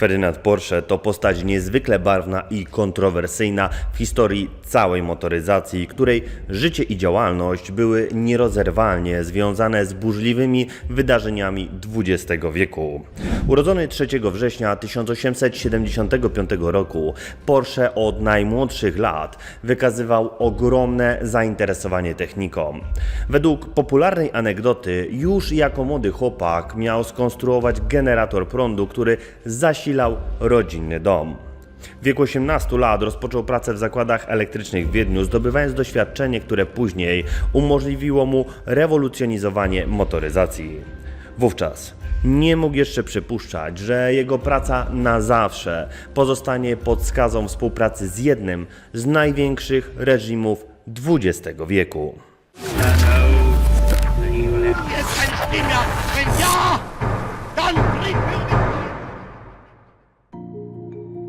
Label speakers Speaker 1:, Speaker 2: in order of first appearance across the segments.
Speaker 1: Ferdynand Porsche to postać niezwykle barwna i kontrowersyjna w historii całej motoryzacji, której życie i działalność były nierozerwalnie związane z burzliwymi wydarzeniami XX wieku. Urodzony 3 września 1875 roku, Porsche od najmłodszych lat wykazywał ogromne zainteresowanie techniką. Według popularnej anegdoty, już jako młody chłopak miał skonstruować generator prądu, który zasilał rodzinny dom. W wieku 18 lat rozpoczął pracę w zakładach elektrycznych w Wiedniu, zdobywając doświadczenie, które później umożliwiło mu rewolucjonizowanie motoryzacji. Wówczas nie mógł jeszcze przypuszczać, że jego praca na zawsze pozostanie pod skazą współpracy z jednym z największych reżimów XX wieku.
Speaker 2: Jetzt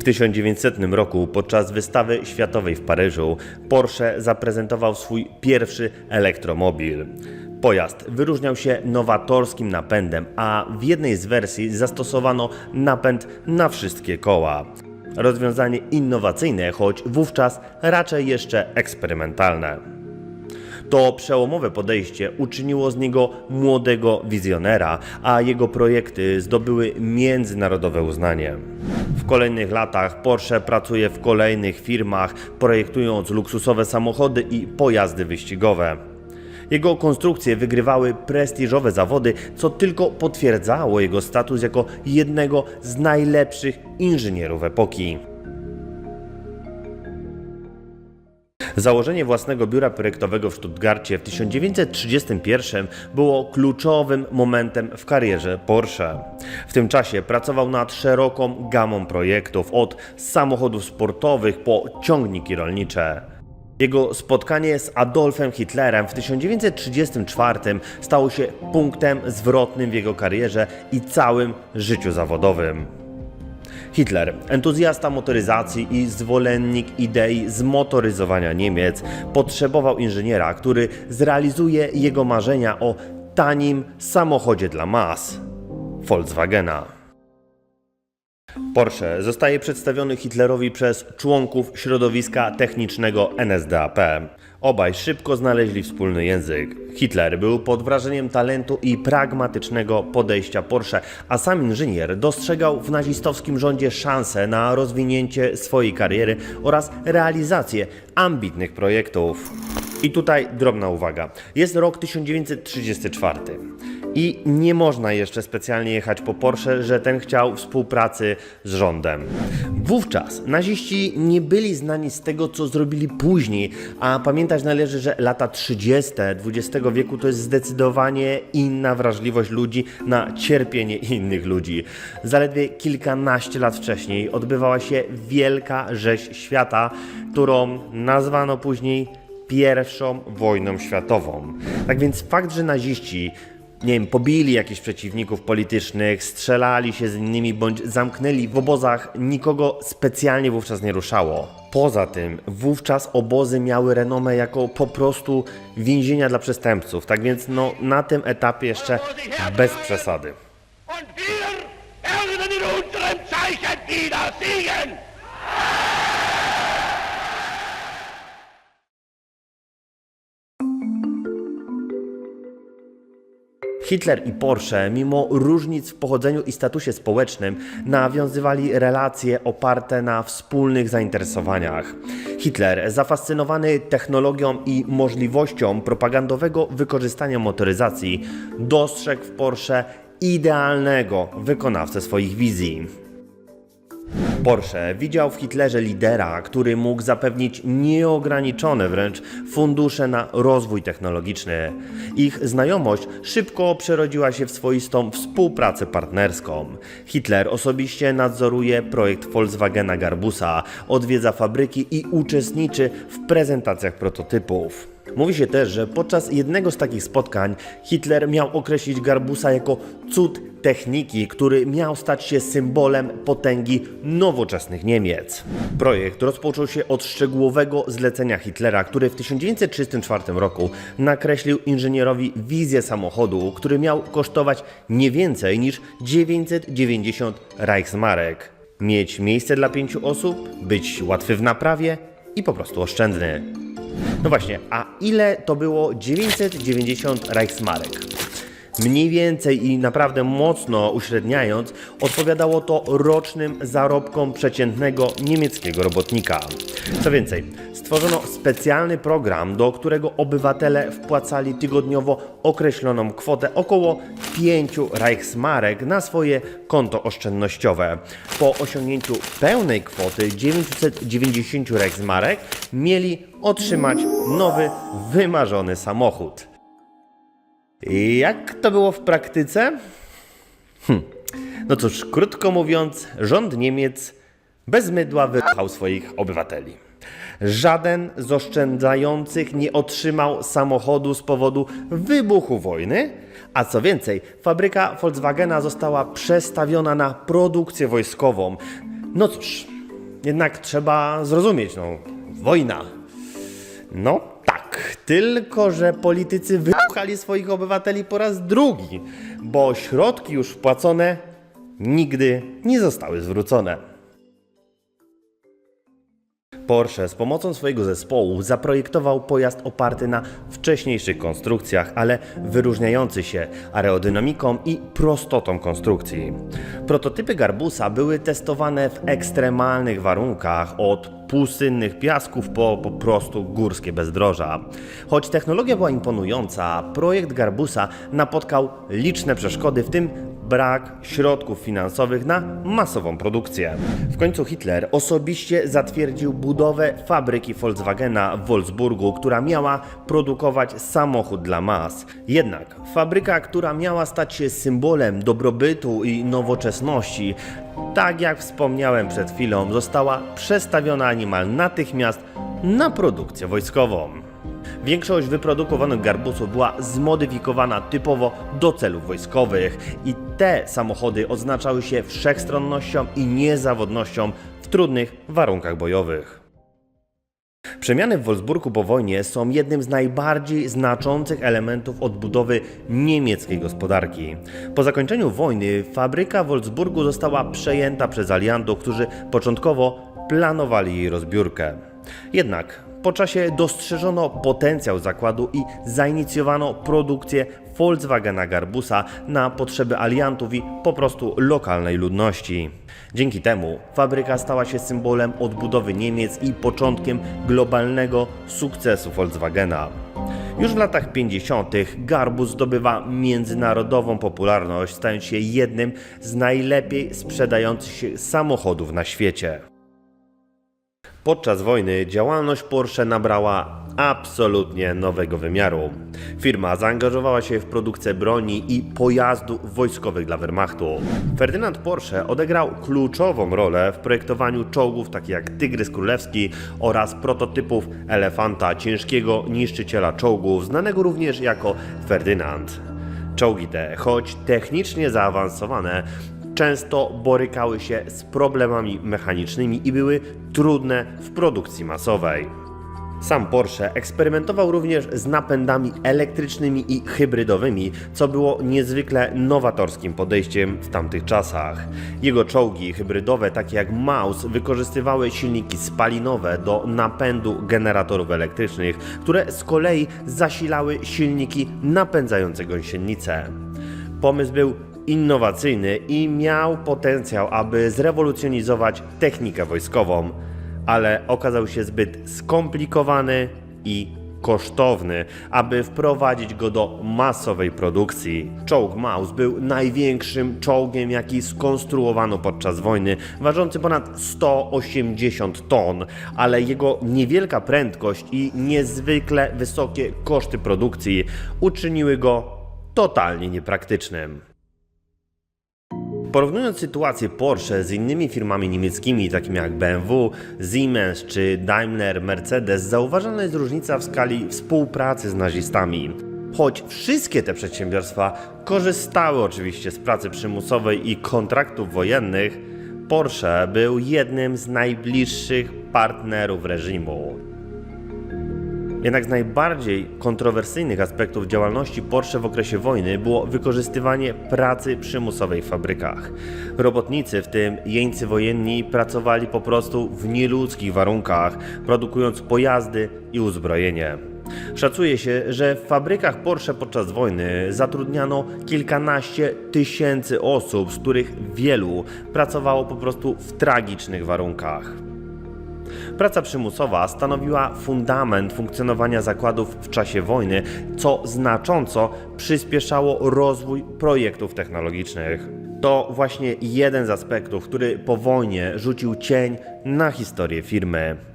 Speaker 1: W 1900 roku podczas wystawy światowej w Paryżu Porsche zaprezentował swój pierwszy elektromobil. Pojazd wyróżniał się nowatorskim napędem, a w jednej z wersji zastosowano napęd na wszystkie koła. Rozwiązanie innowacyjne, choć wówczas raczej jeszcze eksperymentalne. To przełomowe podejście uczyniło z niego młodego wizjonera, a jego projekty zdobyły międzynarodowe uznanie. W kolejnych latach Porsche pracuje w kolejnych firmach, projektując luksusowe samochody i pojazdy wyścigowe. Jego konstrukcje wygrywały prestiżowe zawody, co tylko potwierdzało jego status jako jednego z najlepszych inżynierów epoki. Założenie własnego biura projektowego w Stuttgarcie w 1931 było kluczowym momentem w karierze Porsche. W tym czasie pracował nad szeroką gamą projektów, od samochodów sportowych po ciągniki rolnicze. Jego spotkanie z Adolfem Hitlerem w 1934 stało się punktem zwrotnym w jego karierze i całym życiu zawodowym. Hitler, entuzjasta motoryzacji i zwolennik idei zmotoryzowania Niemiec, potrzebował inżyniera, który zrealizuje jego marzenia o tanim samochodzie dla mas Volkswagena. Porsche zostaje przedstawiony Hitlerowi przez członków środowiska technicznego NSDAP. Obaj szybko znaleźli wspólny język. Hitler był pod wrażeniem talentu i pragmatycznego podejścia Porsche, a sam inżynier dostrzegał w nazistowskim rządzie szansę na rozwinięcie swojej kariery oraz realizację ambitnych projektów. I tutaj drobna uwaga. Jest rok 1934 i nie można jeszcze specjalnie jechać po Porsche, że ten chciał współpracy z rządem. Wówczas naziści nie byli znani z tego, co zrobili później, a pamiętać należy, że lata 30. XX wieku to jest zdecydowanie inna wrażliwość ludzi na cierpienie innych ludzi. Zaledwie kilkanaście lat wcześniej odbywała się wielka rzeź świata, którą nazwano później pierwszą wojną światową. Tak więc fakt, że naziści nie wiem, pobili jakichś przeciwników politycznych, strzelali się z innymi bądź zamknęli w obozach, nikogo specjalnie wówczas nie ruszało. Poza tym, wówczas obozy miały renomę jako po prostu więzienia dla przestępców, tak więc no, na tym etapie jeszcze bez przesady.
Speaker 2: Und wir in unserem Zeichen wieder siegen!
Speaker 1: Hitler i Porsche, mimo różnic w pochodzeniu i statusie społecznym, nawiązywali relacje oparte na wspólnych zainteresowaniach. Hitler, zafascynowany technologią i możliwością propagandowego wykorzystania motoryzacji, dostrzegł w Porsche idealnego wykonawcę swoich wizji. Porsche widział w Hitlerze lidera, który mógł zapewnić nieograniczone wręcz fundusze na rozwój technologiczny. Ich znajomość szybko przerodziła się w swoistą współpracę partnerską. Hitler osobiście nadzoruje projekt Volkswagena Garbusa, odwiedza fabryki i uczestniczy w prezentacjach prototypów. Mówi się też, że podczas jednego z takich spotkań Hitler miał określić Garbusa jako cud techniki, który miał stać się symbolem potęgi nowoczesnych Niemiec. Projekt rozpoczął się od szczegółowego zlecenia Hitlera, który w 1934 roku nakreślił inżynierowi wizję samochodu, który miał kosztować nie więcej niż 990 Reichsmarek. mieć miejsce dla pięciu osób, być łatwy w naprawie i po prostu oszczędny. No właśnie, a ile to było 990 Reichsmarek? Mniej więcej i naprawdę mocno uśredniając, odpowiadało to rocznym zarobkom przeciętnego niemieckiego robotnika. Co więcej, stworzono specjalny program, do którego obywatele wpłacali tygodniowo określoną kwotę około 5 Reichsmarek na swoje konto oszczędnościowe. Po osiągnięciu pełnej kwoty 990 Reichsmarek mieli otrzymać nowy, wymarzony samochód. Jak to było w praktyce? Hm. No cóż, krótko mówiąc, rząd Niemiec bez mydła wypchał swoich obywateli. Żaden z oszczędzających nie otrzymał samochodu z powodu wybuchu wojny, a co więcej, fabryka Volkswagena została przestawiona na produkcję wojskową. No cóż, jednak trzeba zrozumieć, no, wojna. No tak, tylko że politycy wypchali swoich obywateli po raz drugi, bo środki już wpłacone nigdy nie zostały zwrócone. Porsche z pomocą swojego zespołu zaprojektował pojazd oparty na wcześniejszych konstrukcjach, ale wyróżniający się aerodynamiką i prostotą konstrukcji. Prototypy Garbusa były testowane w ekstremalnych warunkach od pustynnych piasków po po prostu górskie bezdroża. Choć technologia była imponująca, projekt Garbusa napotkał liczne przeszkody, w tym brak środków finansowych na masową produkcję. W końcu Hitler osobiście zatwierdził budowę fabryki Volkswagena w Wolfsburgu, która miała produkować samochód dla mas. Jednak fabryka, która miała stać się symbolem dobrobytu i nowoczesności, tak jak wspomniałem przed chwilą, została przestawiona niemal natychmiast na produkcję wojskową. Większość wyprodukowanych garbusów była zmodyfikowana typowo do celów wojskowych i te samochody odznaczały się wszechstronnością i niezawodnością w trudnych warunkach bojowych. Przemiany w Wolfsburgu po wojnie są jednym z najbardziej znaczących elementów odbudowy niemieckiej gospodarki. Po zakończeniu wojny fabryka w Wolfsburgu została przejęta przez aliantów, którzy początkowo planowali jej rozbiórkę. Jednak po czasie dostrzeżono potencjał zakładu i zainicjowano produkcję Volkswagena Garbusa na potrzeby aliantów i po prostu lokalnej ludności. Dzięki temu fabryka stała się symbolem odbudowy Niemiec i początkiem globalnego sukcesu Volkswagena. Już w latach 50. Garbus zdobywa międzynarodową popularność, stając się jednym z najlepiej sprzedających się samochodów na świecie. Podczas wojny działalność Porsche nabrała absolutnie nowego wymiaru. Firma zaangażowała się w produkcję broni i pojazdów wojskowych dla Wehrmachtu. Ferdynand Porsche odegrał kluczową rolę w projektowaniu czołgów takich jak Tygrys Królewski oraz prototypów Elefanta, ciężkiego niszczyciela czołgów, znanego również jako Ferdynand. Czołgi te, choć technicznie zaawansowane, często borykały się z problemami mechanicznymi i były trudne w produkcji masowej. Sam Porsche eksperymentował również z napędami elektrycznymi i hybrydowymi, co było niezwykle nowatorskim podejściem w tamtych czasach. Jego czołgi hybrydowe, takie jak Maus, wykorzystywały silniki spalinowe do napędu generatorów elektrycznych, które z kolei zasilały silniki napędzające gąsienicę. Pomysł był innowacyjny i miał potencjał, aby zrewolucjonizować technikę wojskową, ale okazał się zbyt skomplikowany i kosztowny, aby wprowadzić go do masowej produkcji. Czołg Maus był największym czołgiem, jaki skonstruowano podczas wojny, ważący ponad 180 ton, ale jego niewielka prędkość i niezwykle wysokie koszty produkcji uczyniły go totalnie niepraktycznym. Porównując sytuację Porsche z innymi firmami niemieckimi, takimi jak BMW, Siemens czy Daimler, Mercedes, zauważalna jest różnica w skali współpracy z nazistami. Choć wszystkie te przedsiębiorstwa korzystały oczywiście z pracy przymusowej i kontraktów wojennych, Porsche był jednym z najbliższych partnerów reżimu. Jednak z najbardziej kontrowersyjnych aspektów działalności Porsche w okresie wojny było wykorzystywanie pracy przymusowej w fabrykach. Robotnicy, w tym jeńcy wojenni, pracowali po prostu w nieludzkich warunkach, produkując pojazdy i uzbrojenie. Szacuje się, że w fabrykach Porsche podczas wojny zatrudniano kilkanaście tysięcy osób, z których wielu pracowało po prostu w tragicznych warunkach. Praca przymusowa stanowiła fundament funkcjonowania zakładów w czasie wojny, co znacząco przyspieszało rozwój projektów technologicznych. To właśnie jeden z aspektów, który po wojnie rzucił cień na historię firmy.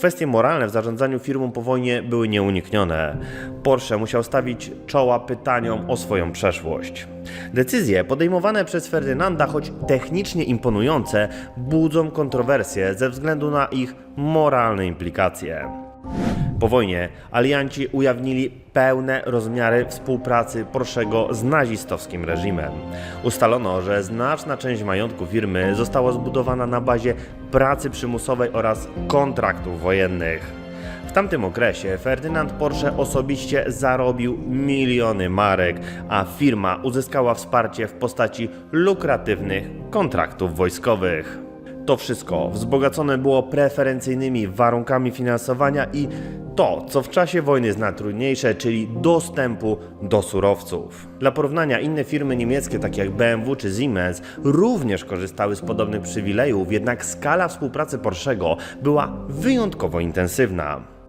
Speaker 1: Kwestie moralne w zarządzaniu firmą po wojnie były nieuniknione. Porsche musiał stawić czoła pytaniom o swoją przeszłość. Decyzje podejmowane przez Ferdynanda, choć technicznie imponujące, budzą kontrowersje ze względu na ich moralne implikacje. Po wojnie alianci ujawnili pełne rozmiary współpracy Porschego z nazistowskim reżimem. Ustalono, że znaczna część majątku firmy została zbudowana na bazie pracy przymusowej oraz kontraktów wojennych. W tamtym okresie Ferdynand Porsche osobiście zarobił miliony marek, a firma uzyskała wsparcie w postaci lukratywnych kontraktów wojskowych. To wszystko wzbogacone było preferencyjnymi warunkami finansowania i to, co w czasie wojny jest najtrudniejsze, czyli dostępu do surowców. Dla porównania inne firmy niemieckie, takie jak BMW czy Siemens, również korzystały z podobnych przywilejów, jednak skala współpracy Porschego była wyjątkowo intensywna.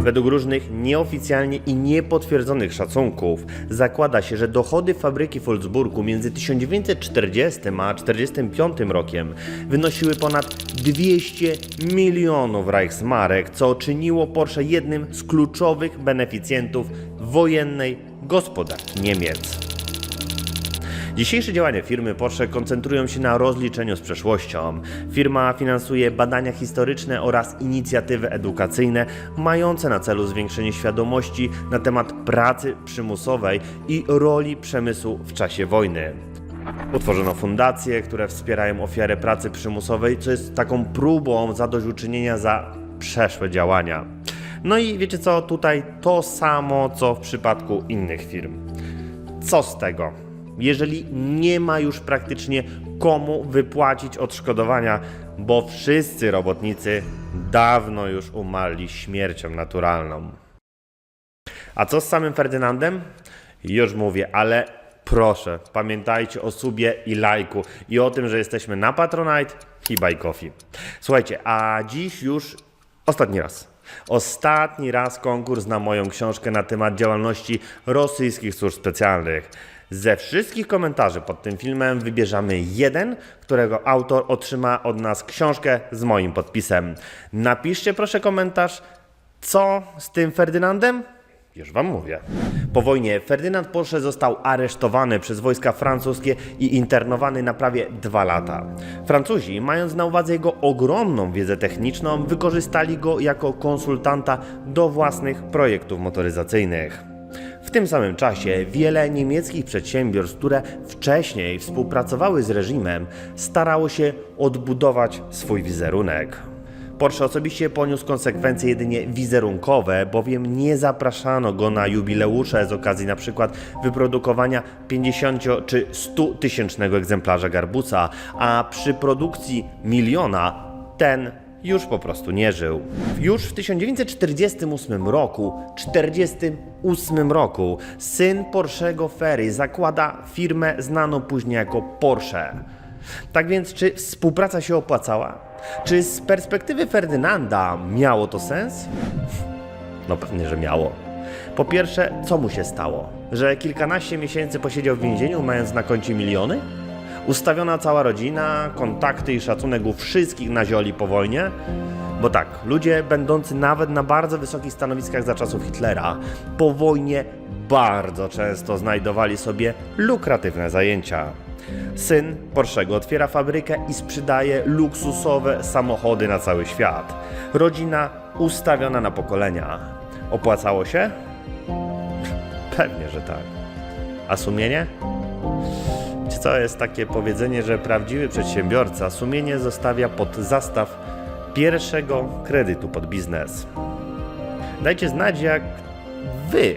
Speaker 1: Według różnych nieoficjalnie i niepotwierdzonych szacunków zakłada się, że dochody fabryki w Wolfsburgu między 1940 a 1945 rokiem wynosiły ponad 200 milionów Reichsmarek, co czyniło Porsche jednym z kluczowych beneficjentów wojennej gospodarki Niemiec. Dzisiejsze działania firmy Porsche koncentrują się na rozliczeniu z przeszłością. Firma finansuje badania historyczne oraz inicjatywy edukacyjne mające na celu zwiększenie świadomości na temat pracy przymusowej i roli przemysłu w czasie wojny. Utworzono fundacje, które wspierają ofiary pracy przymusowej, co jest taką próbą zadośćuczynienia za przeszłe działania. No i wiecie co, tutaj to samo co w przypadku innych firm. Co z tego? Jeżeli nie ma już praktycznie komu wypłacić odszkodowania, bo wszyscy robotnicy dawno już umarli śmiercią naturalną. A co z samym Ferdynandem? Już mówię, ale proszę, pamiętajcie o subie i lajku i o tym, że jesteśmy na Patronite i Buy. Słuchajcie, a dziś już ostatni raz. Ostatni raz konkurs na moją książkę na temat działalności rosyjskich służb specjalnych. Ze wszystkich komentarzy pod tym filmem wybierzemy jeden, którego autor otrzyma od nas książkę z moim podpisem. Napiszcie proszę komentarz, co z tym Ferdynandem? Już wam mówię. Po wojnie Ferdynand Porsche został aresztowany przez wojska francuskie i internowany na prawie dwa lata. Francuzi, mając na uwadze jego ogromną wiedzę techniczną, wykorzystali go jako konsultanta do własnych projektów motoryzacyjnych. W tym samym czasie wiele niemieckich przedsiębiorstw, które wcześniej współpracowały z reżimem, starało się odbudować swój wizerunek. Porsche osobiście poniósł konsekwencje jedynie wizerunkowe, bowiem nie zapraszano go na jubileusze z okazji np. wyprodukowania 50 czy 100 tysięcznego egzemplarza garbusa, a przy produkcji miliona ten już po prostu nie żył. Już w 1948 roku, 48 roku, syn Porschego Ferry zakłada firmę znaną później jako Porsche. Tak więc, czy współpraca się opłacała? Czy z perspektywy Ferdynanda miało to sens? No pewnie, że miało. Po pierwsze, co mu się stało? Że kilkanaście miesięcy posiedział w więzieniu, mając na koncie miliony? Ustawiona cała rodzina, kontakty i szacunek u wszystkich na zioli po wojnie? Bo tak, ludzie będący nawet na bardzo wysokich stanowiskach za czasów Hitlera, po wojnie bardzo często znajdowali sobie lukratywne zajęcia. Syn Porschego otwiera fabrykę i sprzedaje luksusowe samochody na cały świat. Rodzina ustawiona na pokolenia. Opłacało się? Pewnie, że tak. A sumienie? Co, jest takie powiedzenie, że prawdziwy przedsiębiorca sumienie zostawia pod zastaw pierwszego kredytu pod biznes. Dajcie znać, jak wy